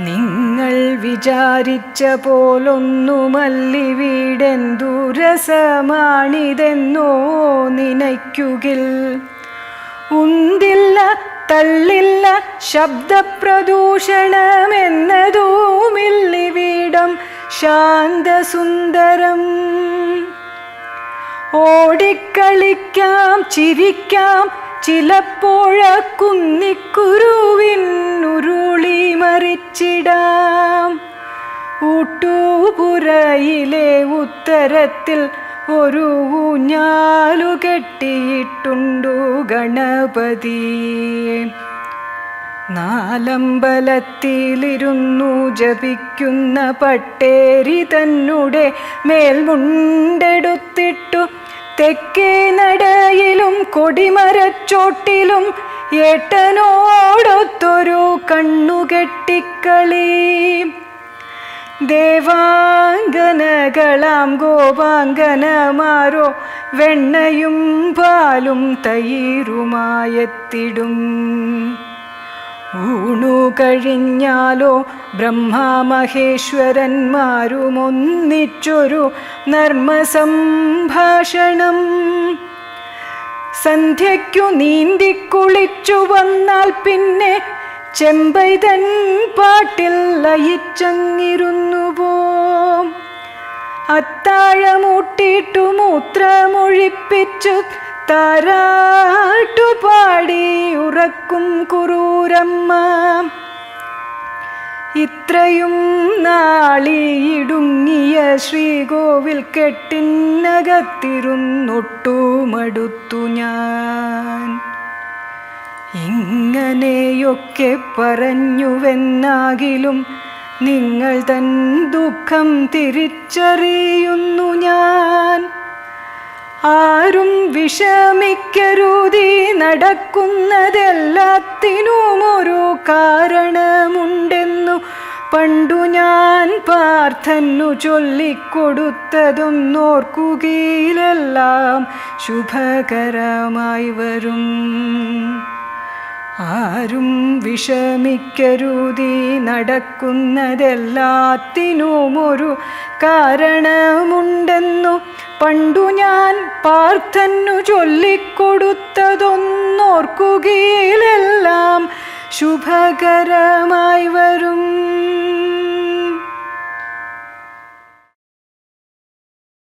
നിങ്ങൾ വിചാരിച്ച പോലൊന്നുമല്ലി വീടെന്തു രസമാണിതെന്നോ നനയ്ക്കുകിൽ. ഉന്തില്ല തള്ളില്ല ശബ്ദപ്രദൂഷണമെന്നതൂമില്ലിവീടം ശാന്തസുന്ദരം. ഓടിക്കളിക്കാം ചിരിക്കാം ചിലപ്പോഴ കുന്നിക്കുരുവിനുരുളി മറിച്ചിടാം. ഊട്ടൂപുരയിലെ ഉത്തരത്തിൽ ഒരു ഊഞ്ഞാലു കെട്ടിയിട്ടുണ്ടു ഗണപതി. നാലമ്പലത്തിലിരുന്നു ജപിക്കുന്ന പട്ടേരി തന്നുടെ മേൽമുണ്ടെടുത്തിട്ടു തെക്കേ നടയിലും കൊടിമരച്ചോട്ടിലും ഏട്ടനോടൊത്തൊരു കണ്ണുകെട്ടിക്കളി ദേവാംഗനകളാം ഗോപാംഗനമാരോ വെണ്ണയും പാലും തൈരുമായെത്തിടും. ഊണു കഴിഞ്ഞാലോ ബ്രഹ്മാമഹേശ്വരന്മാരുമൊന്നിച്ചൊരു നർമ്മസംഭാഷണം. സന്ധ്യയ്ക്കു നീന്തിക്കുളിച്ചു വന്നാൽ പിന്നെ ചെമ്പൈതൻ പാട്ടിൽ ലയിച്ചങ്ങിരുന്നു പോം അത്താഴമൂട്ടിട്ടു മൂത്രമൊഴിപ്പിച്ചു താരാട്ടുപാടി ഉറക്കും കുറൂരമ്മ. ഇത്രയും നാളിയിടുങ്ങിയ ശ്രീകോവിൽ കെട്ടിനകത്തിരുന്നൊട്ടുമടുത്തു ഞാൻ. ഇങ്ങനെയൊക്കെ പറഞ്ഞുവെന്നാകിലും നിങ്ങൾ തൻ ദുഃഖം തിരിച്ചറിയുന്നു ഞാൻ. ആരും വിഷമിക്കരുതി നടക്കുന്നതെല്ലാത്തിനും ഒരു കാരണമുണ്ടെന്നു പണ്ടു ഞാൻ പാർത്ഥന്നു ചൊല്ലിക്കൊടുത്തതൊന്നോർക്കുകയിലെല്ലാം ശുഭകരമായി വരും. ആരും വിഷമിക്കരുതി നടക്കുന്നതെല്ലാത്തിനും ഒരു കാരണമുണ്ടെന്നു പണ്ടു ഞാൻ പാർത്ഥന്നു ചൊല്ലിക്കൊടുത്തതൊന്നോർക്കുകയിലെല്ലാം ശുഭകരമായി വരും.